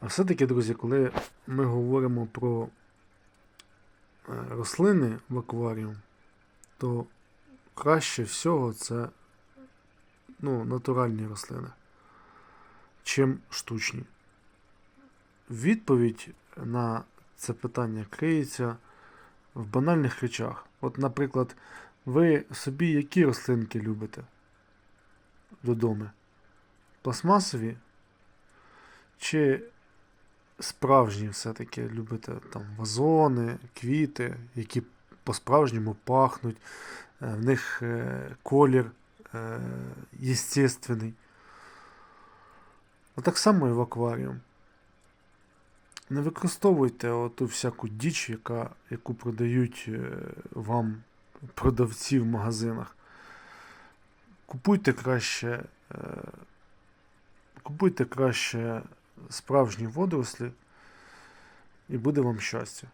А все-таки, друзі, коли ми говоримо про е, рослини в акваріум, то краще всього це ну, натуральні рослини, чим штучні. Відповідь на це питання криється в банальних речах. От, наприклад, ви собі які рослинки любите додому? Пластмасові? Чи справжні все-таки любите там вазони, квіти, які по-справжньому пахнуть, е, в них е, колір е, єстественний. А так само і в акваріум. Не використовуйте оту всяку діч, яка, яку продають вам продавці в магазинах. Купуйте краще, купуйте краще справжні водорослі, і буде вам щастя.